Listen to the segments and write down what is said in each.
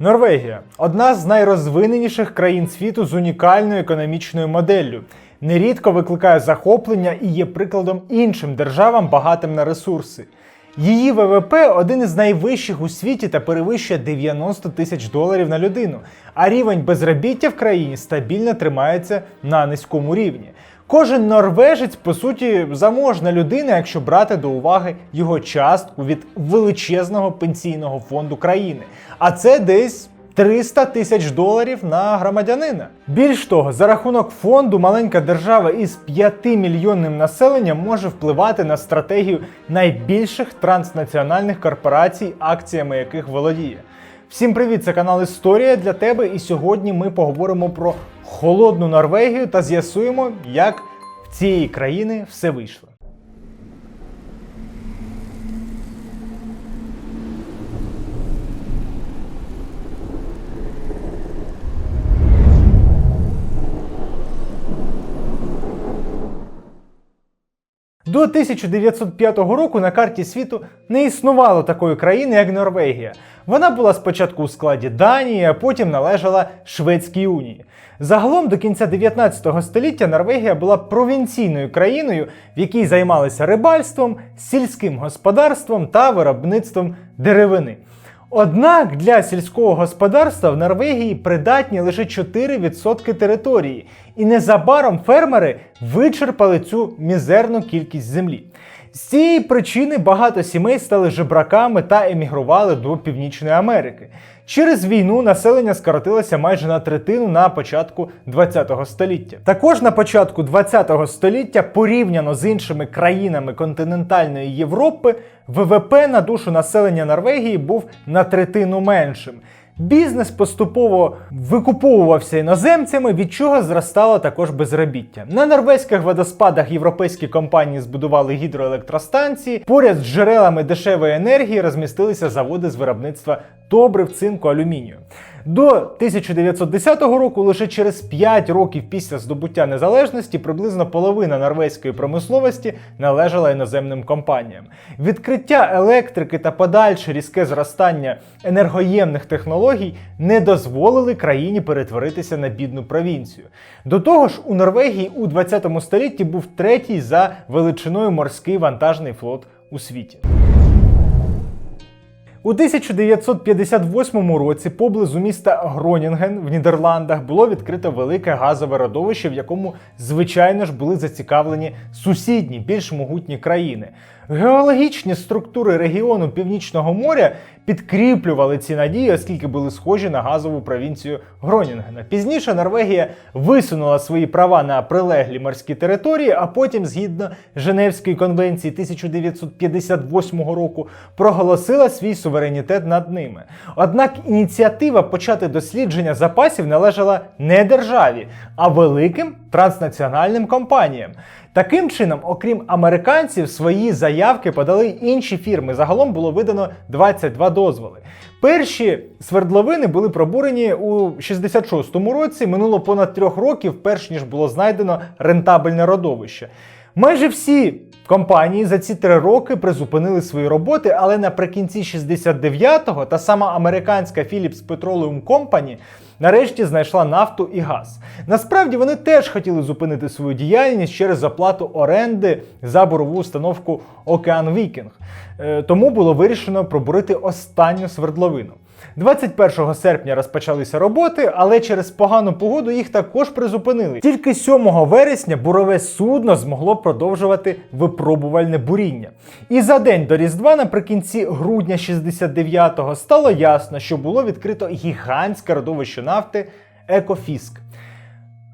Норвегія одна з найрозвиненіших країн світу з унікальною економічною моделлю. Нерідко викликає захоплення і є прикладом іншим державам, багатим на ресурси. Її ВВП один із найвищих у світі та перевищує 90 тисяч доларів на людину. А рівень безробіття в країні стабільно тримається на низькому рівні. Кожен норвежець, по суті, заможна людина, якщо брати до уваги його частку від величезного пенсійного фонду країни. А це десь 300 тисяч доларів на громадянина. Більш того, за рахунок фонду маленька держава із 5-мільйонним населенням може впливати на стратегію найбільших транснаціональних корпорацій, акціями яких володіє. Всім привіт! Це канал Історія для тебе. І сьогодні ми поговоримо про холодну Норвегію та з'ясуємо, як в цієї країни все вийшло. До 1905 року на карті світу не існувало такої країни, як Норвегія. Вона була спочатку у складі Данії, а потім належала Шведській унії. Загалом до кінця 19 століття Норвегія була провінційною країною, в якій займалися рибальством, сільським господарством та виробництвом деревини. Однак для сільського господарства в Норвегії придатні лише 4% території, і незабаром фермери вичерпали цю мізерну кількість землі. З цієї причини багато сімей стали жебраками та емігрували до Північної Америки. Через війну населення скоротилося майже на третину на початку ХХ століття. Також на початку ХХ століття, порівняно з іншими країнами континентальної Європи, ВВП на душу населення Норвегії був на третину меншим. Бізнес поступово викуповувався іноземцями, від чого зростало також безробіття. На норвезьких водоспадах європейські компанії збудували гідроелектростанції. Поряд з джерелами дешевої енергії розмістилися заводи з виробництва добрив, цинку, алюмінію. До 1910 року, лише через 5 років після здобуття незалежності, приблизно половина норвезької промисловості належала іноземним компаніям. Відкриття електрики та подальше різке зростання енергоємних технологій не дозволили країні перетворитися на бідну провінцію. До того ж, у Норвегії у 20 столітті був третій за величиною морський вантажний флот у світі. У 1958 році поблизу міста Гронінген в Нідерландах було відкрито велике газове родовище, в якому, звичайно ж, були зацікавлені сусідні, більш могутні країни. Геологічні структури регіону Північного моря підкріплювали ці надії, оскільки були схожі на газову провінцію Гронінгена. Пізніше Норвегія висунула свої права на прилеглі морські території, а потім, згідно Женевської конвенції 1958 року, проголосила свій суверенітет над ними. Однак ініціатива почати дослідження запасів належала не державі, а великим транснаціональним компаніям. Таким чином, окрім американців, свої заявки подали інші фірми. Загалом було видано 22 дозволи. Перші свердловини були пробурені у 66-му році. Минуло понад трьох років, перш ніж було знайдено рентабельне родовище. Майже всі компанії за ці три роки призупинили свої роботи, але наприкінці 69-го та сама американська Philips Petroleum Company нарешті знайшла нафту і газ. Насправді вони теж хотіли зупинити свою діяльність через заплату оренди за бурову установку Океан Вікінг. Е, Тому було вирішено пробурити останню свердловину. 21 серпня розпочалися роботи, але через погану погоду їх також призупинили. Тільки 7 вересня бурове судно змогло продовжувати випробувальне буріння. І за день до Різдва, наприкінці грудня 69-го, стало ясно, що було відкрито гігантське родовище нафти Екофіск.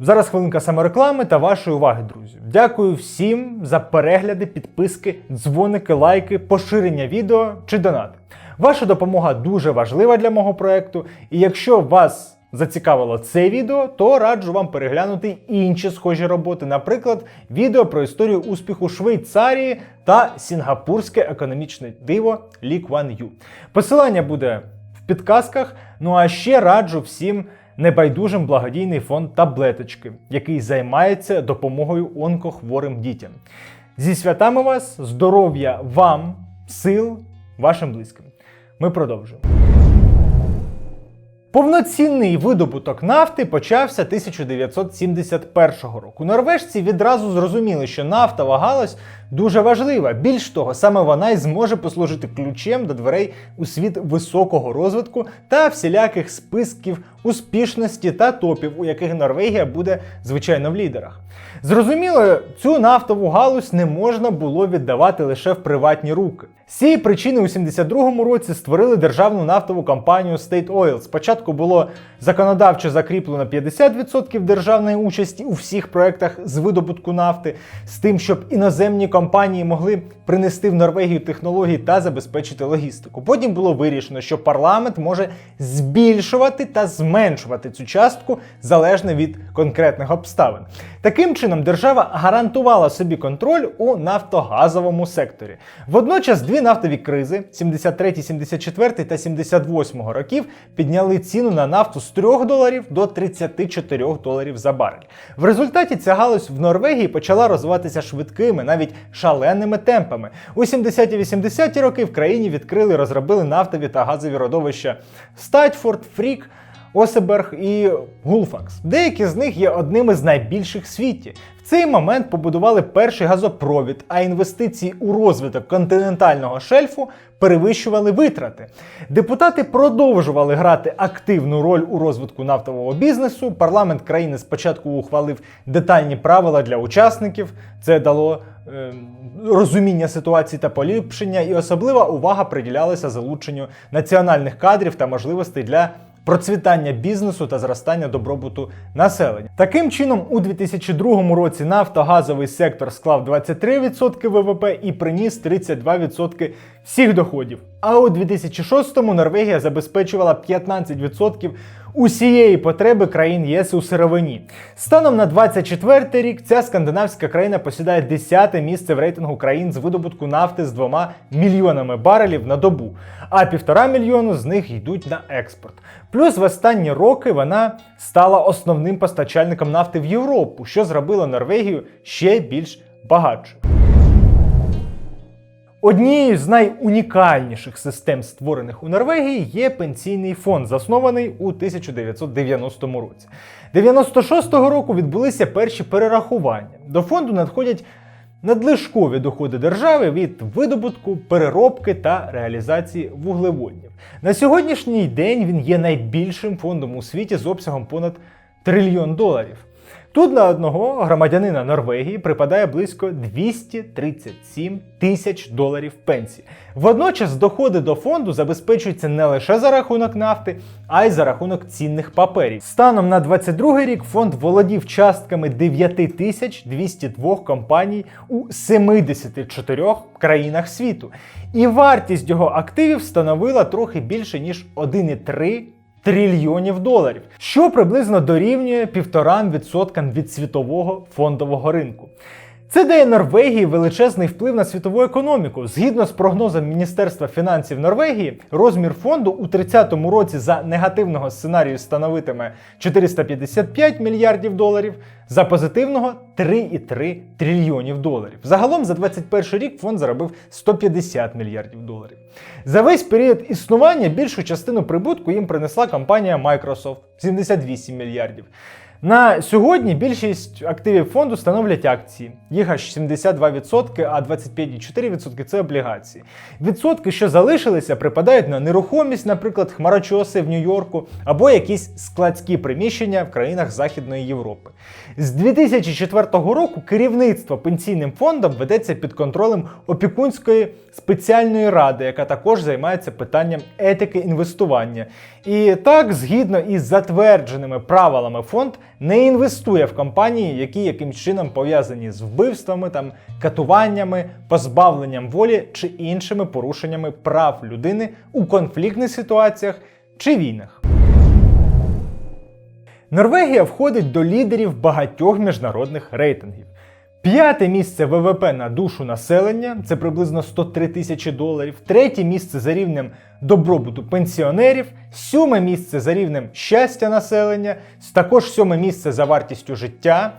Зараз хвилинка самореклами та вашої уваги, друзі. Дякую всім за перегляди, підписки, дзвоники, лайки, поширення відео чи донати. Ваша допомога дуже важлива для мого проекту, і якщо вас зацікавило це відео, то раджу вам переглянути інші схожі роботи, наприклад, відео про історію успіху Швейцарії та сінгапурське економічне диво Lee Kuan Yew. Посилання буде в підказках. Ну а ще раджу всім небайдужим благодійний фонд таблеточки, який займається допомогою онкохворим дітям. Зі святами вас, здоров'я вам, сил вашим близьким. Ми продовжуємо. Повноцінний видобуток нафти почався 1971 року. Норвежці відразу зрозуміли, що нафтова галузь дуже важлива. Більш того, саме вона й зможе послужити ключем до дверей у світ високого розвитку та всіляких списків успішності та топів, у яких Норвегія буде звичайно в лідерах. Зрозуміло, цю нафтову галузь не можна було віддавати лише в приватні руки. З цієї причини у 72-му році створили державну нафтову компанію State Oil. Спочатку було законодавчо закріплено 50% державної участі у всіх проектах з видобутку нафти, з тим, щоб іноземні компанії могли принести в Норвегію технології та забезпечити логістику. Потім було вирішено, що парламент може збільшувати та зменшувати цю частку залежно від конкретних обставин. Таким чином, держава гарантувала собі контроль у нафтогазовому секторі. Водночас дві нафтові кризи 73, 74 та 78 років підняли ціну на нафту з 3 доларів до 34 доларів за барель. В результаті ця галузь в Норвегії почала розвиватися швидкими, навіть шаленими темпами. У 70-80-ті роки в країні відкрили і розробили нафтові та газові родовища Статфорд, Фрік. Осеберг і Гулфакс. Деякі з них є одними з найбільших в світі. В цей момент побудували перший газопровід, а інвестиції у розвиток континентального шельфу перевищували витрати. Депутати продовжували грати активну роль у розвитку нафтового бізнесу. Парламент країни спочатку ухвалив детальні правила для учасників. Це дало е, розуміння ситуації та поліпшення, і особлива увага приділялася залученню національних кадрів та можливостей для процвітання бізнесу та зростання добробуту населення. Таким чином, у 2002 році нафтогазовий сектор склав 23% ВВП і приніс 32% всіх доходів. А у 2006-му Норвегія забезпечувала 15% усієї потреби країн ЄС у сировині. Станом на 24 рік ця скандинавська країна посідає 10 місце в рейтингу країн з видобутку нафти з 2 мільйонами барелів на добу, а півтора мільйону з них йдуть на експорт. Плюс в останні роки вона стала основним постачальником нафти в Європу, що зробило Норвегію ще більш багатшою. Однією з найунікальніших систем, створених у Норвегії, є пенсійний фонд, заснований у 1990 році. 96-го року відбулися перші перерахування. До фонду надходять надлишкові доходи держави від видобутку, переробки та реалізації вуглеводнів. На сьогоднішній день він є найбільшим фондом у світі з обсягом понад трильйон доларів. Тут на одного громадянина Норвегії припадає близько 237 тисяч доларів пенсії. Водночас доходи до фонду забезпечуються не лише за рахунок нафти, а й за рахунок цінних паперів. Станом на 22 рік фонд володів частками 9202 компаній у 74 країнах світу. І вартість його активів становила трохи більше ніж 1,3 трильйонів доларів, що приблизно дорівнює 1,5% від світового фондового ринку. Це дає Норвегії величезний вплив на світову економіку. Згідно з прогнозом Міністерства фінансів Норвегії, розмір фонду у 30-му році за негативного сценарію становитиме 455 мільярдів доларів, за позитивного 3,3 трильйонів доларів. Загалом за 21 рік фонд заробив 150 мільярдів доларів. За весь період існування більшу частину прибутку їм принесла компанія Microsoft 78 мільярдів. На сьогодні більшість активів фонду становлять акції. Їх аж 72%, а 25,4% це облігації. Відсотки, що залишилися, припадають на нерухомість, наприклад, хмарочоси в Нью-Йорку або якісь складські приміщення в країнах Західної Європи. З 2004 року керівництво пенсійним фондом ведеться під контролем опікунської спеціальної ради, яка також займається питанням етики інвестування. І так, згідно із затвердженими правилами, фонд не інвестує в компанії, які якимсь чином пов'язані з вбивствами, там, катуваннями, позбавленням волі чи іншими порушеннями прав людини у конфліктних ситуаціях чи війнах. Норвегія входить до лідерів багатьох міжнародних рейтингів. П'яте місце ВВП на душу населення це приблизно 103 тисячі доларів. Третє місце за рівнем добробуту пенсіонерів, сьоме місце за рівнем щастя населення, також сьоме місце за вартістю життя.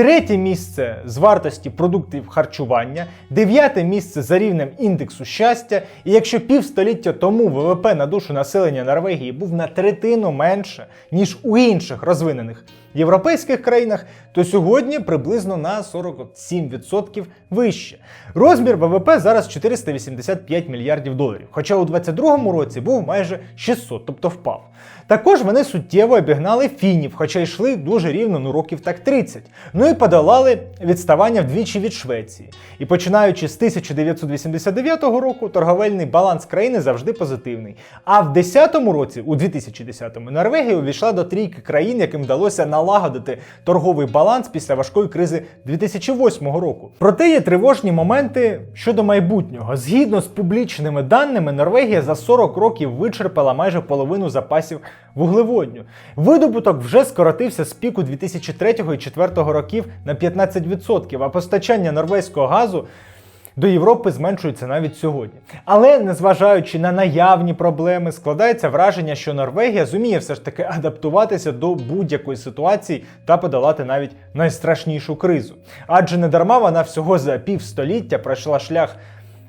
Третє місце з вартості продуктів харчування, дев'яте місце за рівнем індексу щастя. І якщо півстоліття тому ВВП на душу населення Норвегії був на третину менше, ніж у інших розвинених європейських країнах, то сьогодні приблизно на 47% вище. Розмір ВВП зараз 485 мільярдів доларів, хоча у 2022 році був майже 600, тобто впав. Також вони суттєво обігнали фінів, хоча йшли дуже рівно ну років так 30. Ну і подолали відставання вдвічі від Швеції. І починаючи з 1989 року, торговельний баланс країни завжди позитивний. А в 10-му році, у 2010-му, Норвегія увійшла до трійки країн, яким вдалося налагодити торговий баланс після важкої кризи 2008 року. Проте є тривожні моменти щодо майбутнього. Згідно з публічними даними, Норвегія за 40 років вичерпала майже половину запасів вуглеводню. Видобуток вже скоротився з піку 2003 і 2004 років на 15%, а постачання норвезького газу. До Європи зменшується навіть сьогодні. Але незважаючи на наявні проблеми, складається враження, що Норвегія зуміє все ж таки адаптуватися до будь-якої ситуації та подолати навіть найстрашнішу кризу. Адже не дарма вона всього за півстоліття пройшла шлях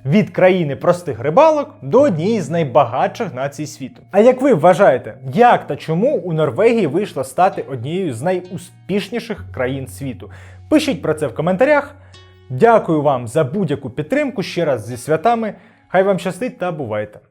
від країни простих рибалок до однієї з найбагатших націй світу. А як ви вважаєте, як та чому у Норвегії вийшло стати однією з найуспішніших країн світу? Пишіть про це в коментарях. Дякую вам за будь-яку підтримку ще раз зі святами. Хай вам щастить та бувайте!